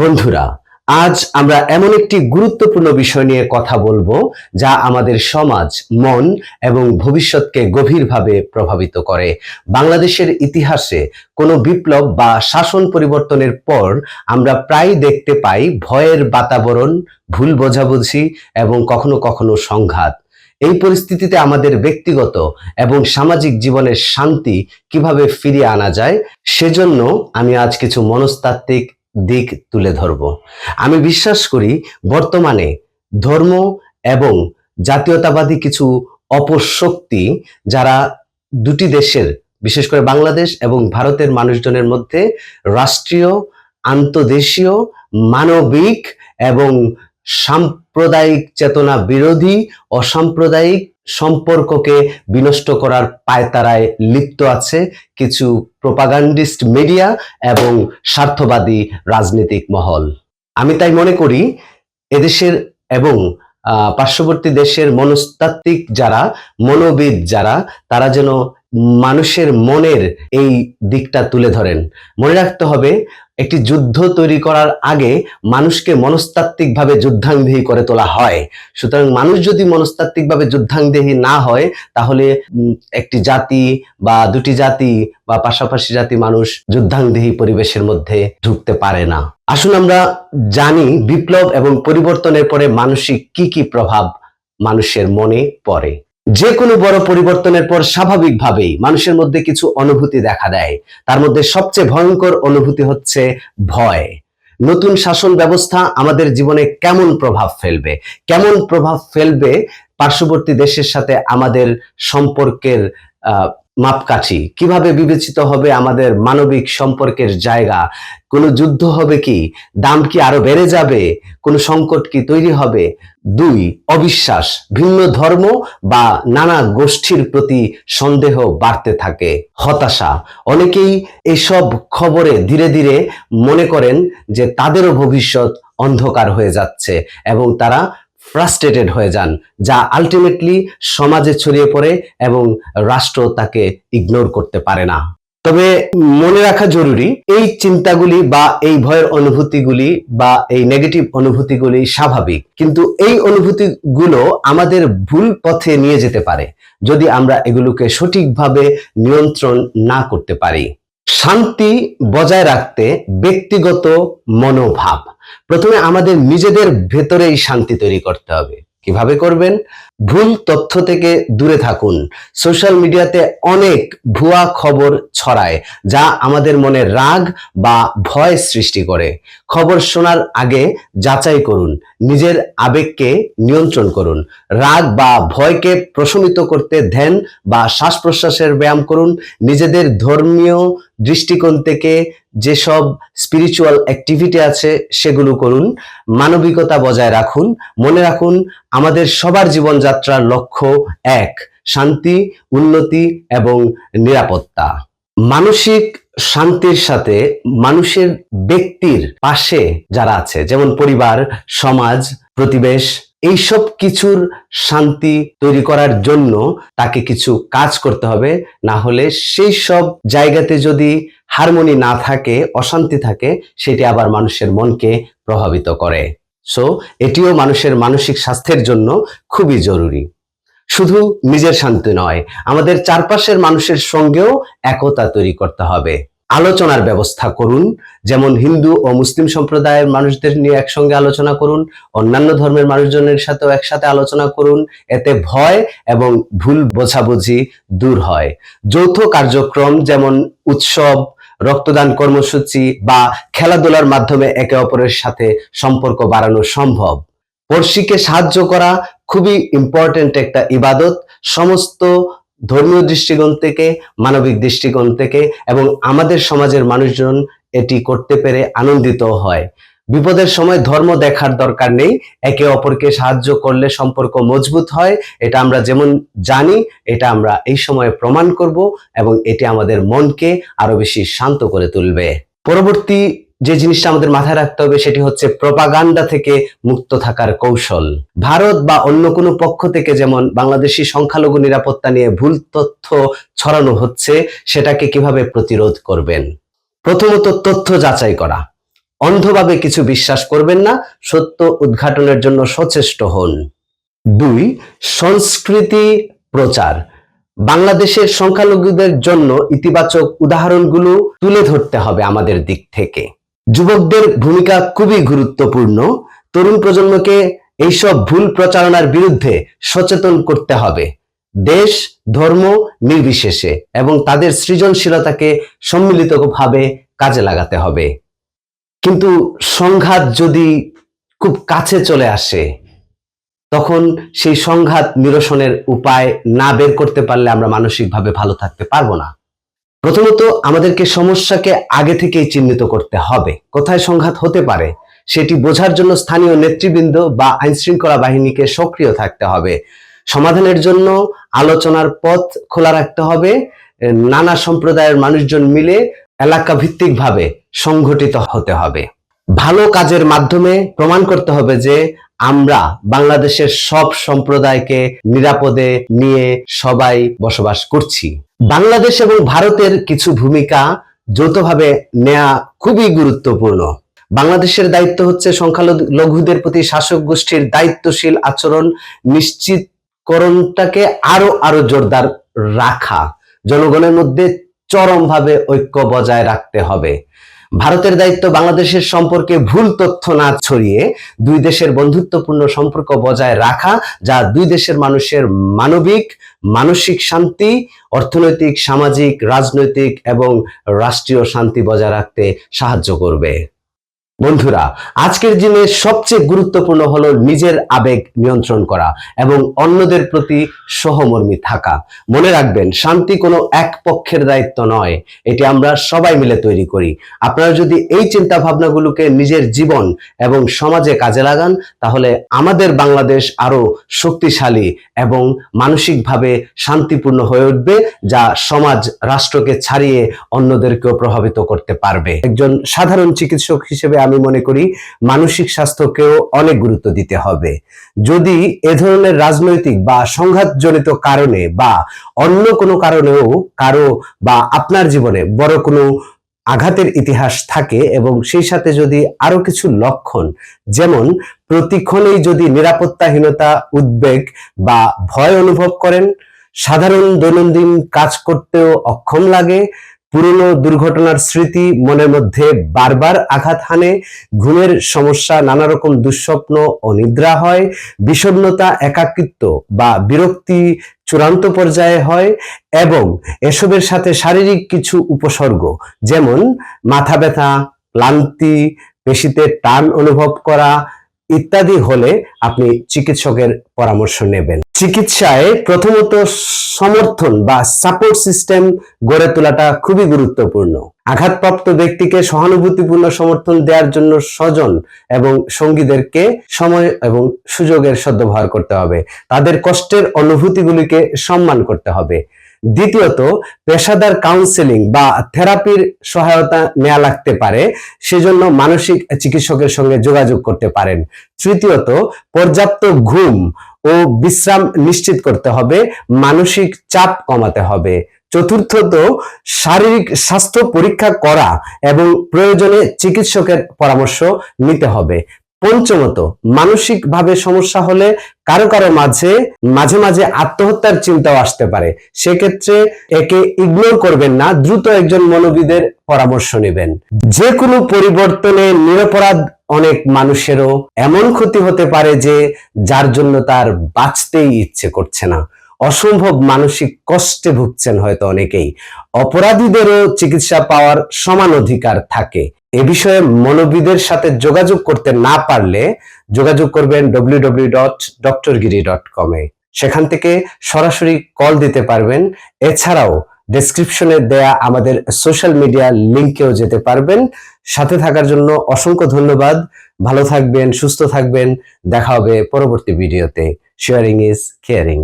বন্ধুরা, আজ আমরা এমন একটি গুরুত্বপূর্ণ বিষয় নিয়ে কথা বলব যা আমাদের সমাজ, মন এবং ভবিষ্যৎকে গভীরভাবে প্রভাবিত করে। বাংলাদেশের ইতিহাসে কোনো বিপ্লব বা শাসন পরিবর্তনের পর আমরা প্রায় দেখতে পাই ভয়ের বাতাবরণ, ভুল বোঝাবুঝি এবং কখনো কখনো সংঘাত। এই পরিস্থিতিতে আমাদের ব্যক্তিগত এবং সামাজিক জীবনের শান্তি কীভাবে ফিরিয়ে আনা যায়, সেজন্য আমি আজ কিছু মনস্তাত্ত্বিক দিক তুলে ধরব। আমি বিশ্বাস করি বর্তমানে ধর্ম এবং জাতীয়তাবাদী কিছু অপশক্তি যারা দুটি দেশের, বিশেষ করে বাংলাদেশ এবং ভারতের মানুষজনের মধ্যে রাষ্ট্রীয়, আন্তদেশীয়, মানবিক এবং সাম্প্রদায়িক চেতনা বিরোধী, অসাম্প্রদায়িক সম্পর্ককে বিনষ্ট করার পায়তারায় লিপ্ত আছে কিছু প্রোপাগান্ডিস্ট মিডিয়া এবং স্বার্থবাদী রাজনৈতিক মহল। আমি তাই মনে করি এদেশের এবং পার্শ্ববর্তী দেশের মনস্তাত্ত্বিক যারা, মনোবিদ যারা, তারা যেন মানুষের মনের এই দিকটা তুলে ধরেন। মনে রাখতে হবে, একটি যুদ্ধ তৈরি করার আগে মানুষকে মনস্তাত্ত্বিকভাবে যুদ্ধাঙ্গদেহী করে তোলা হয়। সুতরাং মানুষ যদি মনস্তাত্ত্বিকভাবে যুদ্ধাঙ্গদেহী না হয়, তাহলে একটি জাতি বা দুটি জাতি বা পাশাপাশি জাতি মানুষ যুদ্ধাঙ্গদেহী পরিবেশের মধ্যে ঢুকতে পারে না। আসুন আমরা জানি বিপ্লব এবং পরিবর্তনের পরে মানসিক কি কি প্রভাব মানুষের মনে পড়ে। যে কোনো বড় পরিবর্তনের পর স্বাভাবিকভাবেই মানুষের মধ্যে কিছু অনুভূতি দেখা দেয়। তার মধ্যে সবচেয়ে ভয়ঙ্কর অনুভূতি হচ্ছে ভয়। নতুন শাসন ব্যবস্থা আমাদের জীবনে কেমন প্রভাব ফেলবে? কেমন প্রভাব ফেলবে পার্শ্ববর্তী দেশের সাথে আমাদের সম্পর্কের মাপকাঠি। কীভাবে বিবেচিত হবে আমাদের মানবিক সম্পর্কের জায়গা? কোনো যুদ্ধ হবে কি? দাম কি আরও বেড়ে যাবে? কোনো সংকট কি তৈরি হবে? দুই, অবিশ্বাস। ভিন্ন ধর্ম বা নানা গোষ্ঠীর প্রতি সন্দেহ বাড়তে থাকে। হতাশা। অনেকেই এসব খবরে ধীরে ধীরে মনে করেন যে তাদেরও ভবিষ্যৎ অন্ধকার হয়ে যাচ্ছে এবং তারা ফ্রাস্ট্রেটেড হয়ে যান, যা আলটিমেটলি সমাজে ছড়িয়ে পড়ে এবং রাষ্ট্র তাকে ইগনোর করতে পারে না। তবে মনে রাখা জরুরি, এই চিন্তাগুলি বা এই ভয়ের অনুভূতিগুলি বা এই নেগেটিভ অনুভূতিগুলি স্বাভাবিক। কিন্তু এই অনুভূতিগুলো আমাদের ভুল পথে নিয়ে যেতে পারে, যদি আমরা এগুলোকে সঠিকভাবে নিয়ন্ত্রণ না করতে পারি। শান্তি বজায় রাখতে ব্যক্তিগত মনোভাব। প্রথমে আমাদের নিজেদের ভেতরেই শান্তি তৈরি করতে হবে। কীভাবে করবেন? ভুল তথ্য থেকে দূরে থাকুন। সোশ্যাল মিডিয়াতে অনেক ভুয়া খবর ছড়ায়, যা আমাদের মনে রাগ বা ভয় সৃষ্টি করে। খবর শোনার আগে যাচাই করুন, নিজের আবেগকে নিয়ন্ত্রণ করুন। রাগ বা ভয়কে প্রশমিত করতে ধ্যান বা শ্বাস প্রশ্বাসের ব্যায়াম করুন। নিজেদের ধর্মীয় দৃষ্টিকোণ থেকে যেসব স্পিরিচুয়াল অ্যাক্টিভিটি আছে, সেগুলো করুন। মানবিকতা বজায় রাখুন। মনে রাখুন, আমাদের সবার জীবনযাত্রার লক্ষ্য এক, শান্তি, উন্নতি এবং নিরাপত্তা। মানসিক শান্তির সাথে মানুষের ব্যক্তির পাশে যারা আছে, যেমন পরিবার, সমাজ, প্রতিবেশ এইসব কিছুর শান্তি তৈরি করার জন্য তাকে কিছু কাজ করতে হবে। না হলে সেই সব জায়গাতে যদি হারমোনি না থাকে, অশান্তি থাকে, সেটি আবার মানুষের মনকে প্রভাবিত করে। সো এটিও মানুষের মানসিক স্বাস্থ্যের জন্য খুবই জরুরি। শুধু নিজের শান্তি নয়, আমাদের চারপাশের মানুষের সঙ্গেও একতা তৈরি করতে হবে। আলোচনার ব্যবস্থা করুন। যেমন হিন্দু ও মুসলিম সম্প্রদায়ের মানুষদের নিয়ে একসঙ্গে আলোচনা করুন, অন্যান্য ধর্মের মানুষজনের সাথেও একসাথে আলোচনা করুন, এতে ভয় এবং ভুল বোঝাবুঝি দূর হয়। যৌথ কার্যক্রম যেমন উৎসব, রক্তদান কর্মসূচি বা খেলাধুলার মাধ্যমে একে অপরের সাথে সম্পর্ক বাড়ানো সম্ভব। পড়শিকে সাহায্য করা খুবই ইম্পর্টেন্ট একটা ইবাদত। সমস্ত ধর্মীয় দৃষ্টিকোণ থেকে, মানবিক দৃষ্টিকোণ থেকে এবং আমাদের সমাজের মানুষজন এটি করতে পেরে আনন্দিত হয়। বিপদের সময় ধর্ম দেখার দরকার নেই, একে অপরকে সাহায্য করলে সম্পর্ক মজবুত হয়, এটা আমরা যেমন জানি, এটা আমরা এই সময়ে প্রমাণ করব এবং এটি আমাদের মনকে আরও বেশি শান্ত করে তুলবে। পরবর্তী যে জিনিসটা আমাদের মাথায় রাখতে হবে সেটি হচ্ছে প্রপাগান্ডা থেকে মুক্ত থাকার কৌশল। ভারত বা অন্য কোনো পক্ষ থেকে যেমন বাংলাদেশি সংখ্যালঘু নিরাপত্তা নিয়ে ভুল তথ্য ছড়ানো হচ্ছে, সেটাকে কীভাবে প্রতিরোধ করবেন? প্রথমত তথ্য যাচাই করা। অন্ধভাবে কিছু বিশ্বাস করবেন না, সত্য উদ্ঘাটনের জন্য সচেষ্ট হন। দুই, সংস্কৃতি প্রচার। বাংলাদেশের সংখ্যালঘুদের জন্য ইতিবাচক উদাহরণগুলো তুলে ধরতে হবে আমাদের দিক থেকে। যুবকদের ভূমিকা খুবই গুরুত্বপূর্ণ। তরুণ প্রজন্মকে এইসব ভুল প্রচারণার বিরুদ্ধে সচেতন করতে হবে। দেশ, ধর্ম নির্বিশেষে এবং তাদের সৃজনশীলতাকে সম্মিলিতভাবে কাজে লাগাতে হবে। কিন্তু সংঘাত যদি খুব কাছে চলে আসে, তখন সেই সংঘাত নিরসনের উপায় না বের করতে পারলে আমরা মানসিকভাবে ভালো থাকতে পারব না। প্রথমত আমাদেরকে সমস্যাকে আগে থেকেই চিহ্নিত করতে হবে। কোথায় সংঘাত হতে পারে, সেটি বোঝার জন্য স্থানীয় নেতৃবৃন্দ বা আইন শৃঙ্খলা বাহিনীকে সক্রিয় থাকতে হবে। সমাধানের জন্য আলোচনার পথ খোলা রাখতে হবে। নানা সম্প্রদায়ের মানুষজন মিলে এলাকা ভিত্তিকভাবে সংগঠিত হতে হবে। ভালো কাজের মাধ্যমে প্রমাণ করতে হবে যে আমরা বাংলাদেশের সব সম্প্রদায়কে নিরাপদে নিয়ে সবাই বসবাস করছি। বাংলাদেশ এবং ভারতের কিছু ভূমিকা যৌথভাবে নেওয়া খুবই গুরুত্বপূর্ণ। বাংলাদেশের দায়িত্ব হচ্ছে সংখ্যালঘুদের প্রতি শাসক গোষ্ঠীর দায়িত্বশীল আচরণ নিশ্চিতকরণটাকে আরও আরও জোরদার রাখা। জনগণের মধ্যে চরমভাবে ঐক্য বজায় রাখতে হবে। ভারতের দায়িত্ব বাংলাদেশের সম্পর্কে ভুল তথ্য না ছড়িয়ে দুই দেশের বন্ধুত্বপূর্ণ সম্পর্ক বজায় রাখা, যা দুই দেশের মানুষের মানবিক, মানসিক শান্তি, অর্থনৈতিক, সামাজিক, রাজনৈতিক এবং রাষ্ট্রীয় শান্তি বজায় রাখতে সাহায্য করবে। বন্ধুরা, আজকের দিনে সবচেয়ে গুরুত্বপূর্ণ হলো নিজের আবেগ নিয়ন্ত্রণ করা এবং অন্যদের প্রতি সহমর্মী থাকা। মনে রাখবেন, শান্তি কোনো এক পক্ষের দায়িত্ব নয়, এটি আমরা সবাই মিলে তৈরি করি। আপনারা যদি এই চিন্তা ভাবনাগুলোকে নিজের জীবন এবং সমাজে কাজে লাগান, তাহলে আমাদের বাংলাদেশ আরও শক্তিশালী এবং মানসিকভাবে শান্তিপূর্ণ হয়ে উঠবে, যা সমাজ, রাষ্ট্রকে ছাড়িয়ে অন্যদেরকেও প্রভাবিত করতে পারবে। একজন সাধারণ চিকিৎসক হিসেবে আমি মনে করি মানসিক স্বাস্থ্যকেও অনেক গুরুত্ব দিতে হবে। যদি এ ধরনের রাজনৈতিক বা সংঘাতজনিত কারণে বা অন্য কোনো কারণেও কারও বা আপনার জীবনে বড় কোনো আঘাতের ইতিহাস থাকে এবং সেই সাথে যদি আরও কিছু লক্ষণ, যেমন প্রতিক্ষণেই যদি নিরাপত্তাহীনতা, উদ্বেগ বা ভয় অনুভব করেন, সাধারণ দৈনন্দিন কাজ করতেও অক্ষম লাগে পুরনো দুর্ঘটনার স্মৃতি মনের মধ্যে বারবার আঘাত হানে, ঘুমের সমস্যা নানা রকম দুঃস্বপ্ন অনিদ্রা হয়, বিষণ্ণতা, একাকিত্ব বা বিরক্তি চূড়ান্ত পর্যায়ে হয় এবং এসবের সাথে শারীরিক কিছু উপসর্গ যেমন মাথা ব্যথা, ক্লান্তি, পেশিতে টান অনুভব করা ইত্যাদি হলে আপনি চিকিৎসকের পরামর্শ নেবেন। চিকিৎসায় প্রথমত সমর্থন বা সাপোর্ট সিস্টেম গড়ে তোলাটা খুবই গুরুত্বপূর্ণ। আঘাতপ্রাপ্ত ব্যক্তিকে সহানুভূতিপূর্ণ সমর্থন দেওয়ার জন্য স্বজন এবং সঙ্গীদেরকে সময় এবং সুযোগের সদ্ব্যবহার করতে হবে। তাদের কষ্টের অনুভূতিগুলিকে সম্মান করতে হবে। দ্বিতীয়ত, পেশাদার কাউন্সেলিং বা থেরাপির সহায়তা নেওয়া লাগতে পারে, সেজন্য মানসিক চিকিৎসকের সঙ্গে যোগাযোগ করতে পারেন। তৃতীয়ত, পর্যাপ্ত ঘুম ও বিশ্রাম নিশ্চিত করতে হবে, মানসিক চাপ কমাতে হবে। চতুর্থত, শারীরিক স্বাস্থ্য পরীক্ষা করা এবং প্রয়োজনে চিকিৎসকের পরামর্শ নিতে হবে। পঞ্চমত, মানসিকভাবে সমস্যা হলে কারও কারও মাঝে মাঝে মাঝে আত্মহত্যার চিন্তাও আসতে পারে। সেক্ষেত্রে একে ইগনোর করবেন না, দ্রুত একজন মনোবিদের পরামর্শ নেবেন। যে কোনো পরিবর্তনে নিরপরাধ অনেক মানুষেরও এমন ক্ষতি হতে পারে যে যার জন্য তার বাঁচতেই ইচ্ছে করছে না। অসম্ভব মানসিক কষ্টে ভুগছেন হয়তো অনেকেই। অপরাধীদেরও চিকিৎসা পাওয়ার সমান অধিকার থাকে। এ বিষয়ে মনোবিদের সাথে যোগাযোগ করতে না পারলে যোগাযোগ করবেন ডব্লিউ ডব্লিউ ডট ডক্টরগিরি ডট কমে সেখান থেকে সরাসরি কল দিতে পারবেন। এছাড়াও ডেসক্রিপশনে দেয়া আমাদের সোশ্যাল মিডিয়া লিংকেও যেতে পারবেন। সাথে থাকার জন্য অসংখ্য ধন্যবাদ। ভালো থাকবেন, সুস্থ থাকবেন। দেখা হবে পরবর্তী ভিডিওতে শেয়ারিং ইজ কেয়ারিং